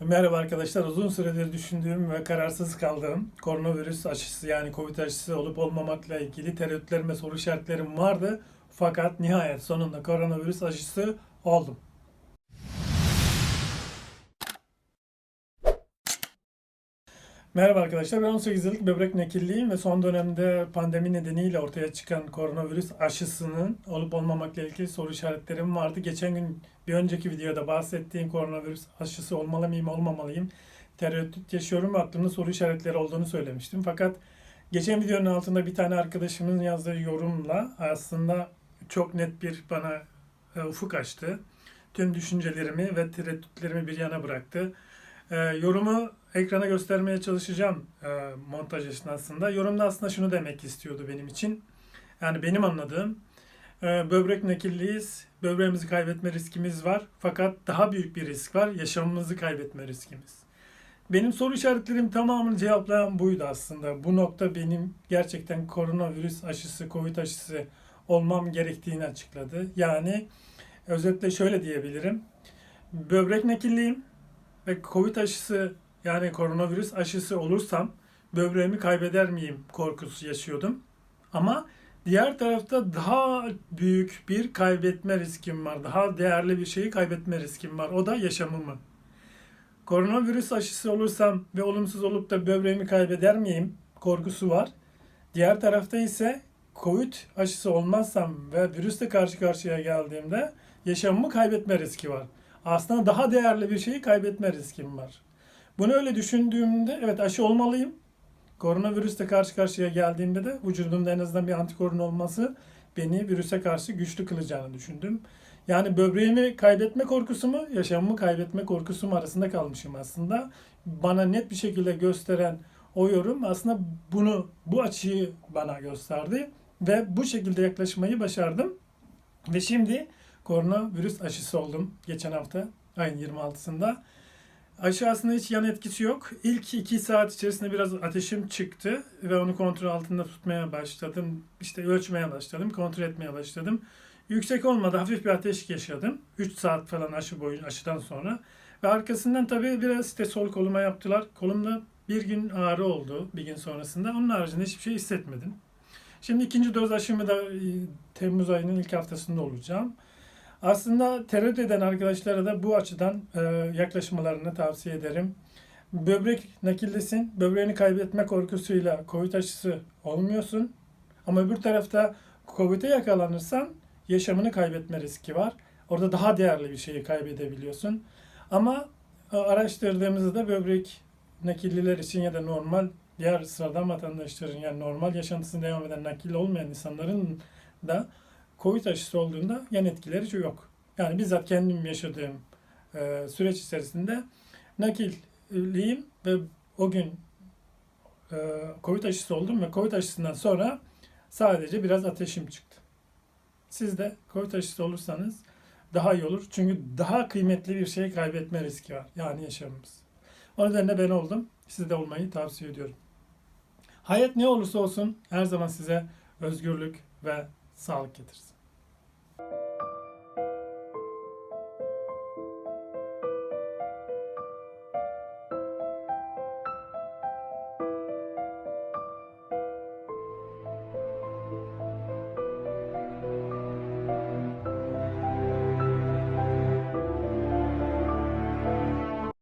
Merhaba arkadaşlar. Uzun süredir düşündüğüm ve kararsız kaldığım koronavirüs aşısı yani Covid aşısı olup olmamakla ilgili tereddütlerim ve soru işaretlerim vardı. Fakat nihayet sonunda koronavirüs aşısı oldum. Merhaba arkadaşlar. Ben 18 yıllık böbrek nakilliyim ve son dönemde pandemi nedeniyle ortaya çıkan koronavirüs aşısının olup olmamakla ilgili soru işaretlerim vardı. Geçen gün bir önceki videoda bahsettiğim koronavirüs aşısı olmalı mıyım, olmamalıyım? Tereddüt yaşıyorum ve aklımda soru işaretleri olduğunu söylemiştim. Fakat geçen videonun altında bir tane arkadaşımın yazdığı yorumla aslında çok net bir bana e, ufuk açtı. Tüm düşüncelerimi ve tereddütlerimi bir yana bıraktı. E, yorumu ekrana göstermeye çalışacağım e, montaj esnasında. Yorumda aslında şunu demek istiyordu benim için. Yani benim anladığım e, böbrek nakilliyiz. Böbreğimizi kaybetme riskimiz var. Fakat daha büyük bir risk var. Yaşamımızı kaybetme riskimiz. Benim soru işaretlerim tamamını cevaplayan buydu aslında. Bu nokta benim gerçekten koronavirüs aşısı, covid aşısı olmam gerektiğini açıkladı. Yani özetle şöyle diyebilirim. Böbrek nakilliyim ve covid aşısı yani koronavirüs aşısı olursam böbreğimi kaybeder miyim korkusu yaşıyordum. Ama diğer tarafta daha büyük bir kaybetme riskim var. Daha değerli bir şeyi kaybetme riskim var. O da yaşamımı. Koronavirüs aşısı olursam ve olumsuz olup da böbreğimi kaybeder miyim korkusu var. Diğer tarafta ise Covid aşısı olmazsam ve virüsle karşı karşıya geldiğimde yaşamımı kaybetme riski var. Aslında daha değerli bir şeyi kaybetme riskim var. Bunu öyle düşündüğümde evet aşı olmalıyım. Koronavirüsle karşı karşıya geldiğimde de vücudumda en azından bir antikorun olması beni virüse karşı güçlü kılacağını düşündüm. Yani böbreğimi kaybetme korkusu mu, yaşamımı kaybetme korkusu mu arasında kalmışım aslında. Bana net bir şekilde gösteren o yorum aslında bunu, bu açıyı bana gösterdi. Ve bu şekilde yaklaşmayı başardım. Ve şimdi koronavirüs aşısı oldum geçen hafta ayın 26'sında. Aşı aslında hiç yan etkisi yok. İlk iki saat içerisinde biraz ateşim çıktı ve onu kontrol altında tutmaya başladım. İşte ölçmeye başladım, kontrol etmeye başladım. Yüksek olmadı, hafif bir ateş yaşadım. 3 saat falan aşı boyunca aşıdan sonra. Ve arkasından tabii biraz işte sol koluma yaptılar. Kolumda bir gün ağrı oldu bir gün sonrasında. Onun haricinde hiçbir şey hissetmedim. Şimdi ikinci doz aşımı da e, Temmuz ayının ilk haftasında olacağım. Aslında tereddüt arkadaşlara da bu açıdan e, yaklaşmalarını tavsiye ederim. Böbrek nakillisin, böbreğini kaybetme korkusuyla Covid aşısı olmuyorsun. Ama öbür tarafta Covid'e yakalanırsan yaşamını kaybetme riski var. Orada daha değerli bir şeyi kaybedebiliyorsun. Ama e, araştırdığımızda da böbrek nakilliler için ya da normal diğer sıradan vatandaşların yani normal yaşantısını devam eden nakil olmayan insanların da Covid aşısı olduğunda yan etkileri yok. Yani bizzat kendim yaşadığım e, süreç içerisinde nakilliyim ve o gün e, Covid aşısı oldum ve Covid aşısından sonra sadece biraz ateşim çıktı. Siz de Covid aşısı olursanız daha iyi olur. Çünkü daha kıymetli bir şey kaybetme riski var. Yani yaşamımız. O nedenle ben oldum. Siz de olmayı tavsiye ediyorum. Hayat ne olursa olsun her zaman size özgürlük ve sağlık getirsin.